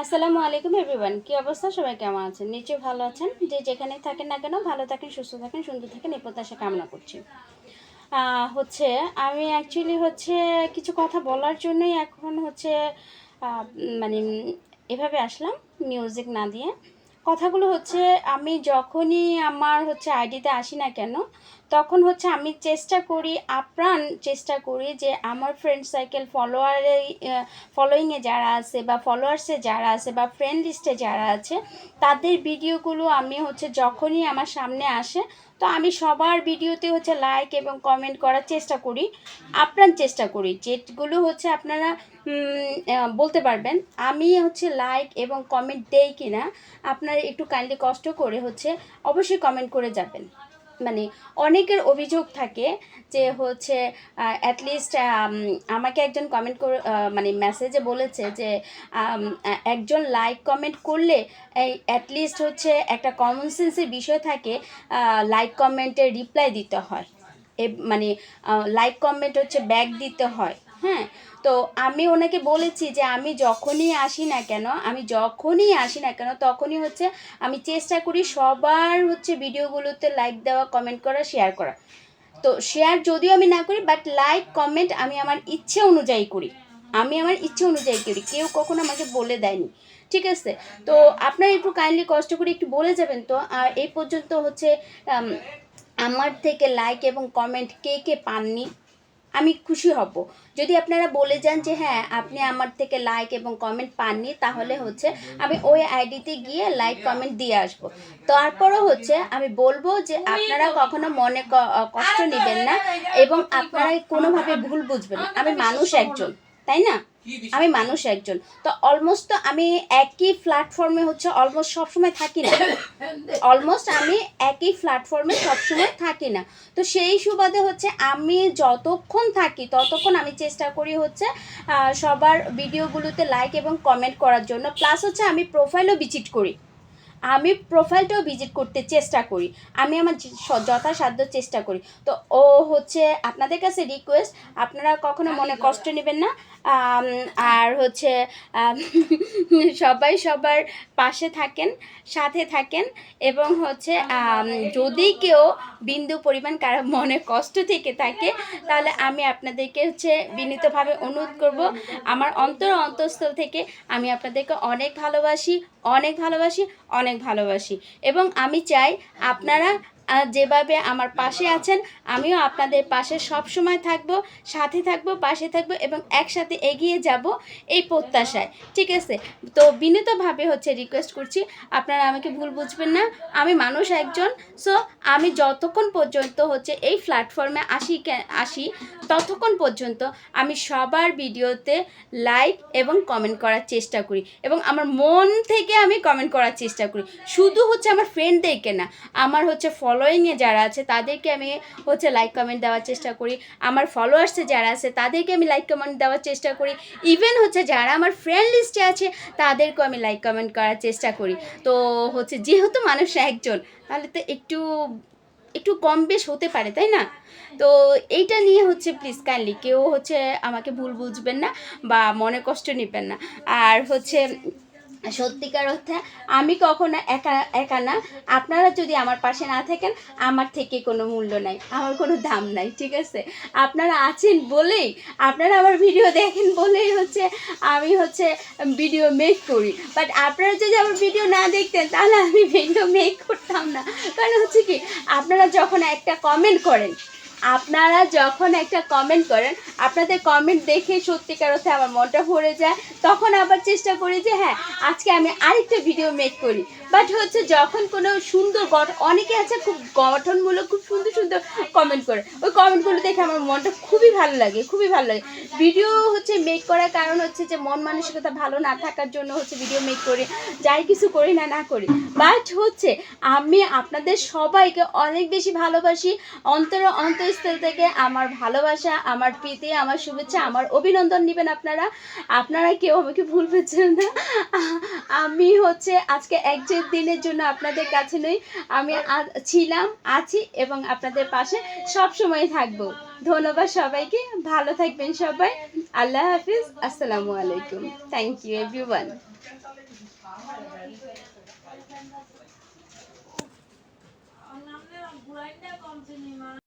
আসসালামু আলাইকুম এভরিওয়ান, কী অবস্থা? সবাই কেমন আছেন? নিচে ভালো আছেন। যে যেখানে থাকেন না কেন, ভালো থাকেন, সুস্থ থাকেন, সুন্দর থাকেন, এই প্রত্যাশা কামনা করছি। হচ্ছে, আমি অ্যাকচুয়ালি হচ্ছে কিছু কথা বলার জন্যই এখন হচ্ছে মানে এভাবে আসলাম মিউজিক না দিয়ে। কথাগুলো হচ্ছে, আমি যখনই আমার হচ্ছে আইডিতে আসি না কেন, তখন হচ্ছে আমি চেষ্টা করি, আপ্রাণ চেষ্টা করি যে আমার ফ্রেন্ড সার্কেল ফলোয়ারে ফলোয়িংয়ে যারা আছে বা ফলোয়ার্সে যারা আছে বা ফ্রেন্ড লিস্টে যারা আছে, তাদের ভিডিওগুলো আমি হচ্ছে যখনই আমার সামনে আসে তো আমি সবার ভিডিওতে হচ্ছে লাইক এবং কমেন্ট করার চেষ্টা করি আপনার চেষ্টা করি, যেগুলো হচ্ছে আপনারা বলতে পারবেন, আমি হচ্ছে লাইক এবং কমেন্ট দেই কিনা, আপনারা একটু কাইন্ডলি কষ্ট করে হচ্ছে অবশ্যই কমেন্ট করে যাবেন। মানে অনেকের অভিযোগ থাকে যে হচ্ছে অ্যাটলিস্ট আমাকে একজন কমেন্ট করে মানে মেসেজে বলেছে যে একজন লাইক কমেন্ট করলে এই অ্যাটলিস্ট হচ্ছে একটা কমন সেন্সের বিষয় থাকে লাইক কমেন্টের রিপ্লাই দিতে হয়। মানে লাইক কমেন্ট হচ্ছে ব্যাক দিতে হয়। হ্যাঁ তো আমি ওনাকে বলেছি যে আমি যখনই আসি না কেন, আমি যখনই আসি না কেন, তখনই হচ্ছে আমি চেষ্টা করি সবার হচ্ছে ভিডিওগুলোতে লাইক দেওয়া কমেন্ট করা শেয়ার করা। তো শেয়ার যদিও আমি না করি বাট লাইক কমেন্ট আমি আমার ইচ্ছে অনুযায়ী করি। আমি আমার ইচ্ছে অনুযায়ী করি, কেউ কখনো আমাকে বলে দেয়নি। ঠিক আছে? তো আপনারা একটু কাইন্ডলি কষ্ট করে একটু বলে যাবেন তো। আর এই পর্যন্ত হচ্ছে আমার থেকে লাইক এবং কমেন্ট কে কে পাননি? আমি খুশি হব। যদি আপনারা বলে যান যে হ্যাঁ আপনি আমার থেকে লাইক এবং কমেন্ট পাননি, তাহলে হচ্ছে আমি ওই আইডিতে গিয়ে লাইক কমেন্ট দিয়ে আসব। তারপরও হচ্ছে আমি বলব যে, আপনারা কখনো মনে কষ্ট নেবেন না এবং আপনারা কোনোভাবে ভুল বুঝবেন আমি মানুষ একজন। তাই না? আমি মানুষ একজন। তো অলমোস্ট তো আমি একই প্ল্যাটফর্মে হচ্ছে অলমোস্ট সবসময় থাকি না। অলমোস্ট আমি একই প্ল্যাটফর্মে সবসময় থাকি না। তো সেই সুবাদে হচ্ছে আমি যতক্ষণ থাকি ততক্ষণ আমি চেষ্টা করি হচ্ছে সবার ভিডিওগুলোতে লাইক এবং কমেন্ট করার জন্য। প্লাস হচ্ছে আমি প্রোফাইলও ভিজিট করি। আমি প্রোফাইলটাও ভিজিট করতে চেষ্টা করি। আমি আমার যথাসাধ্য চেষ্টা করি। তো ও হচ্ছে আপনাদের কাছে রিকোয়েস্ট আপনারা কখনো মনে কষ্ট নেবেন না। আর হচ্ছে সবাই সবার পাশে থাকেন সাথে থাকেন এবং হচ্ছে যদি কেউ বিন্দু পরিমাণ কারও মনে কষ্ট থেকে থাকে তাহলে আমি আপনাদেরকে হচ্ছে বিনীতভাবে অনুরোধ করব। আমার অন্তর অন্তঃস্থল থেকে আমি আপনাদেরকে অনেক ভালোবাসি অনেক ভালোবাসি অনেক ভালোবাসি। এবং আমি চাই আপনারা যেভাবে আমার পাশে আছেন, আমিও আপনাদের পাশে সব সময় থাকব, সাথে থাকব, পাশে থাকব এবং একসাথে এগিয়ে যাব এই প্রত্যাশায়। ঠিক আছে? তো বিনীতভাবে হচ্ছে রিকোয়েস্ট করছি, আপনারা আমাকে ভুল বুঝবেন না, আমি মানুষ একজন সো আমি যতক্ষণ পর্যন্ত হচ্ছে এই প্ল্যাটফর্মে আসি আসি, ততক্ষণ পর্যন্ত আমি সবার ভিডিওতে লাইক এবং কমেন্ট করার চেষ্টা করি এবং আমার মন থেকে আমি কমেন্ট করার চেষ্টা করি। শুধু হচ্ছে আমার ফ্রেন্ডদেরকে না, আমার হচ্ছে ফলোয়িংয়ে যারা আছে, তাদেরকে আমি হচ্ছে লাইক কমেন্ট দেওয়ার চেষ্টা করি। আমার ফলোয়ার্সে যারা আছে, তাদেরকে আমি লাইক কমেন্ট দেওয়ার চেষ্টা করি। ইভেন হচ্ছে যারা আমার ফ্রেন্ড লিস্টে আছে, তাদেরকেও আমি লাইক কমেন্ট করার চেষ্টা করি। তো হচ্ছে যেহেতু মানুষ একজন, তাহলে তো একটু একটু কম বেশ হতে পারে, তাই না? তো এইটা নিয়ে হচ্ছে প্লিজ কাইন্ডলি কেউ হচ্ছে আমাকে ভুল বুঝবেন না বা মনে কষ্ট নেবেন না। আর হচ্ছে সত্যিকার অর্থে আমি কখনো একা একা না। আপনারা যদি আমার পাশে না থাকেন, আমার থেকে কোনো মূল্য নাই, আমার কোনো দাম নাই, ঠিক আছে? আপনারা আছেন বলেই, আপনারা আমার ভিডিও দেখেন বলেই হচ্ছে আমি হচ্ছে ভিডিও মেক করি। বাট আপনারা যদি আমার ভিডিও না দেখতেন, তাহলে আমি ভিডিও মেক করতাম না। কারণ হচ্ছে কি, আপনারা যখন একটা কমেন্ট করেন আপনারা যখন একটা কমেন্ট করেন, আপনাদের কমেন্ট দেখে সত্যিকার অর্থে আমার মনটা ভরে যায়। তখন আবার চেষ্টা করি যে হ্যাঁ আজকে আমি আরেকটা ভিডিও মেক করি। বাট হচ্ছে যখন কোনো সুন্দর গঠন অনেকে আছে খুব গঠনমূলক, খুব সুন্দর সুন্দর কমেন্ট করে। ওই কমেন্টগুলো দেখে আমার মনটা খুবই ভালো লাগে, খুবই ভালো লাগে। ভিডিও হচ্ছে মেক করার কারণ হচ্ছে যে, মন মানসিকতা ভালো না থাকার জন্য হচ্ছে ভিডিও মেক করি, যাই কিছু করি না না করি। বাট হচ্ছে আমি আপনাদের সবাইকে অনেক বেশি ভালোবাসি। অন্তর অন্তর অন্তরস্থল থেকে আমার ভালোবাসা, আমার প্রীতি, আমার শুভেচ্ছা, আমার অভিনন্দন নেবেন আপনারা। আপনারা কেউ আমাকে ভুল বুঝছেন না। আমি হচ্ছে আজকে এক দিনের জন্য আপনাদের কাছে নই, আমি ছিলাম, আছি এবং আপনাদের পাশে সব সময় থাকব। ধন্যবাদ সবাইকে, ভালো থাকবেন সবাই। আল্লাহ হাফিজ, আসসালামু আলাইকুম। Thank you everyone